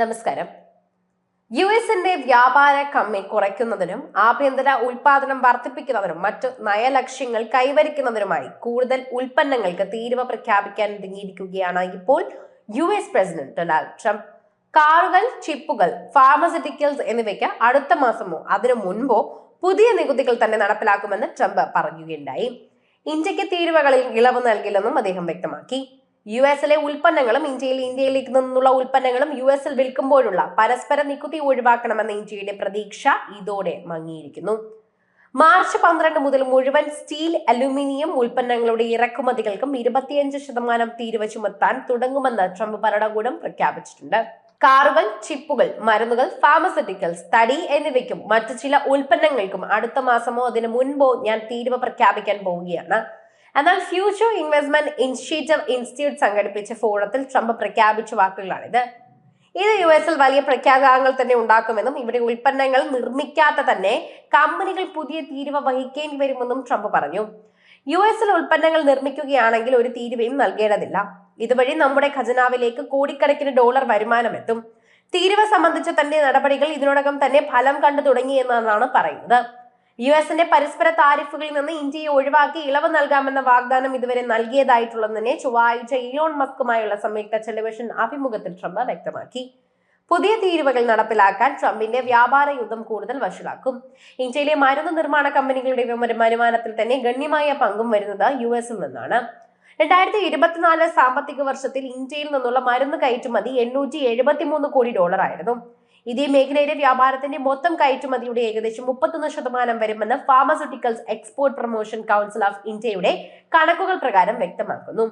നമസ്കാരം. യു എസിന്റെ വ്യാപാര കമ്മി കുറയ്ക്കുന്നതിനും ആഭ്യന്തര ഉൽപാദനം വർദ്ധിപ്പിക്കുന്നതിനും മറ്റു നയലക്ഷ്യങ്ങൾ കൈവരിക്കുന്നതിനുമായി കൂടുതൽ ഉൽപ്പന്നങ്ങൾക്ക് തീരുവ പ്രഖ്യാപിക്കാൻ ഒരുങ്ങിയിരിക്കുകയാണ് ഇപ്പോൾ U S president Donald Trump. കാറുകൾ ചിപ്പുകൾ ഫാർമസ്യൂട്ടിക്കൽസ് എന്നിവയ്ക്ക് അടുത്ത മാസമോ അതിനു മുൻപോ പുതിയ നികുതികൾ തന്നെ നടപ്പിലാക്കുമെന്ന് ട്രംപ് പറയുകയുണ്ടായി. ഇന്ത്യയ്ക്ക് തീരുവകളിൽ ഇളവ് നൽകില്ലെന്നും അദ്ദേഹം വ്യക്തമാക്കി. യു എസിലെ ഉൽപ്പന്നങ്ങളും ഇന്ത്യയിൽ ഇന്ത്യയിലേക്ക് നിന്നുള്ള ഉൽപ്പന്നങ്ങളും യു എസിൽ വിൽക്കുമ്പോഴുള്ള പരസ്പര നികുതി ഒഴിവാക്കണമെന്ന ഇന്ത്യയുടെ പ്രതീക്ഷ ഇതോടെ മങ്ങിയിരിക്കുന്നു. മാർച്ച് പന്ത്രണ്ട് മുതൽ മുഴുവൻ സ്റ്റീൽ അലുമിനിയം ഉൽപ്പന്നങ്ങളുടെ ഇറക്കുമതികൾക്കും ഇരുപത്തിയഞ്ച് ശതമാനം തീരുവ ചുമത്താൻ തുടങ്ങുമെന്ന് ട്രംപ് ഭരണകൂടം പ്രഖ്യാപിച്ചിട്ടുണ്ട്. കാർബൺ ചിപ്പുകൾ മരുന്നുകൾ ഫാർമസ്യൂട്ടിക്കൽസ് തടി എന്നിവയ്ക്കും മറ്റു ചില ഉൽപ്പന്നങ്ങൾക്കും അടുത്ത മാസമോ അതിനു മുൻപോ ഞാൻ തീരുവ പ്രഖ്യാപിക്കാൻ പോവുകയാണ്. എന്നാൽ ഫ്യൂച്ചർ ഇൻവെസ്റ്റ്മെന്റ് ഇനിഷ്യേറ്റീവ് ഇൻസ്റ്റിറ്റ്യൂട്ട് സംഘടിപ്പിച്ച ഫോറത്തിൽ ട്രംപ് പ്രഖ്യാപിച്ച വാക്കുകളാണിത്. ഇത് യു എസിൽ വലിയ പ്രഖ്യാപനങ്ങൾ തന്നെ ഉണ്ടാക്കുമെന്നും ഇവിടെ ഉൽപ്പന്നങ്ങൾ നിർമ്മിക്കാത്ത തന്നെ കമ്പനികൾ പുതിയ തീരുവ വഹിക്കേണ്ടി വരുമെന്നും ട്രംപ് പറഞ്ഞു. യു എസിൽ ഉൽപ്പന്നങ്ങൾ നിർമ്മിക്കുകയാണെങ്കിൽ ഒരു തീരുവയും നൽകേണ്ടതില്ല. ഇതുവഴി നമ്മുടെ ഖജനാവിലേക്ക് കോടിക്കണക്കിന് ഡോളർ വരുമാനം എത്തും. തീരുവ സംബന്ധിച്ച തന്റെ നടപടികൾ ഇതിനോടകം തന്നെ ഫലം കണ്ടു തുടങ്ങിയെന്നാണ് പറയുന്നത്. യു എസിന്റെ പരസ്പര താരിഫുകളിൽ നിന്ന് ഇന്ത്യയെ ഒഴിവാക്കി ഇളവ് നൽകാമെന്ന വാഗ്ദാനം ഇതുവരെ നൽകിയതായിട്ടുള്ളതിനെ ചൊവ്വാഴ്ച ഇലോൺ മസ്കുമായുള്ള സംയുക്ത ടെലിവിഷൻ അഭിമുഖത്തിൽ ട്രംപ് വ്യക്തമാക്കി. പുതിയ തീരുവകൾ നടപ്പിലാക്കാൻ ട്രംപിന്റെ വ്യാപാര യുദ്ധം കൂടുതൽ വഷളാക്കും. ഇന്ത്യയിലെ മരുന്ന് നിർമ്മാണ കമ്പനികളുടെ വരുമാനത്തിൽ തന്നെ ഗണ്യമായ പങ്കും വരുന്നത് യു എസിൽ നിന്നാണ്. രണ്ടായിരത്തി ഇരുപത്തിനാല് സാമ്പത്തിക വർഷത്തിൽ ഇന്ത്യയിൽ നിന്നുള്ള മരുന്ന് കയറ്റുമതി എണ്ണൂറ്റി എഴുപത്തിമൂന്ന് കോടി ഡോളർ ആയിരുന്നു ഇതേ മേഖലയിലെ വ്യാപാരത്തിന്റെ മൊത്തം കയറ്റുമതിയുടെ ഏകദേശം മുപ്പത്തൊന്ന് ശതമാനം വരുമെന്ന് pharmaceuticals export promotion council of ഇന്ത്യയുടെ കണക്കുകൾ പ്രകാരം വ്യക്തമാക്കുന്നു.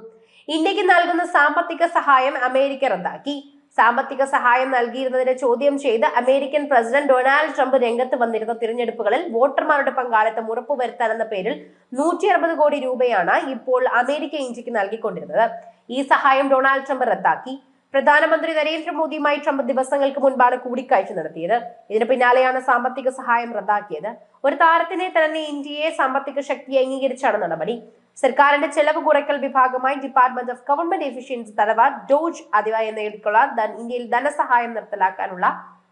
ഇന്ത്യയ്ക്ക് നൽകുന്ന സാമ്പത്തിക സഹായം അമേരിക്ക റദ്ദാക്കി. സാമ്പത്തിക സഹായം നൽകിയിരുന്നതിനെ ചോദ്യം ചെയ്ത് അമേരിക്കൻ പ്രസിഡന്റ് ഡൊണാൾഡ് ട്രംപ് രംഗത്ത് വന്നിരുന്ന തിരഞ്ഞെടുപ്പുകളിൽ വോട്ടർമാരുടെ പങ്കാളിത്തം ഉറപ്പുവരുത്താനെന്ന പേരിൽ നൂറ്റി അറുപത് കോടി രൂപയാണ് ഇപ്പോൾ അമേരിക്ക ഇന്ത്യയ്ക്ക് നൽകിക്കൊണ്ടിരുന്നത്. ഈ സഹായം ഡൊണാൾഡ് ട്രംപ് റദ്ദാക്കി. പ്രധാനമന്ത്രി നരേന്ദ്രമോദിയുമായി ട്രംപ് ദിവസങ്ങൾക്ക് മുൻപാണ് കൂടിക്കാഴ്ച നടത്തിയത്. ഇതിന് പിന്നാലെയാണ് സാമ്പത്തിക സഹായം റദ്ദാക്കിയത്. ഒരു താരത്തിനെ തന്നെ ഇന്ത്യയെ സാമ്പത്തിക ശക്തി അംഗീകരിച്ചാണ് നടപടി. സർക്കാരിന്റെ ചെലവ് കുറയ്ക്കൽ വിഭാഗമായി ഡിപ്പാർട്ട്മെന്റ് ഓഫ് ഗവൺമെന്റ് എഫിഷ്യൻസി തലവ ഡോജ് അതിവ എന്ന എഴുതിക്കുള്ള ഇന്ത്യയിൽ ധനസഹായം നിർത്തലാക്കാനുള്ള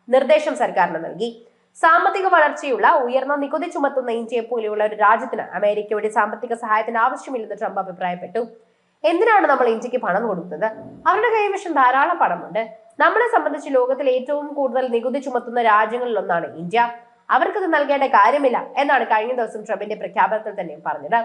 നിർദ്ദേശം സർക്കാരിന് നൽകി. സാമ്പത്തിക വളർച്ചയുള്ള ഉയർന്ന നികുതി ചുമത്തുന്ന ഇന്ത്യയെ പോലെയുള്ള ഒരു രാജ്യത്തിന് അമേരിക്കയുടെ സാമ്പത്തിക സഹായത്തിന് ആവശ്യമില്ലെന്ന് ട്രംപ് അഭിപ്രായപ്പെട്ടു. എന്തിനാണ് നമ്മൾ ഇന്ത്യയ്ക്ക് പണം കൊടുക്കുന്നത്? അവരുടെ കൈവശം ധാരാളം പണമുണ്ട്. നമ്മളെ സംബന്ധിച്ച് ലോകത്തിൽ ഏറ്റവും കൂടുതൽ നികുതി ചുമത്തുന്ന രാജ്യങ്ങളിൽ ഒന്നാണ് ഇന്ത്യ. അവർക്കത് നൽകേണ്ട കാര്യമില്ല എന്നാണ് കഴിഞ്ഞ ദിവസം ട്രംപിന്റെ പ്രഖ്യാപനത്തിൽ തന്നെ പറഞ്ഞത്.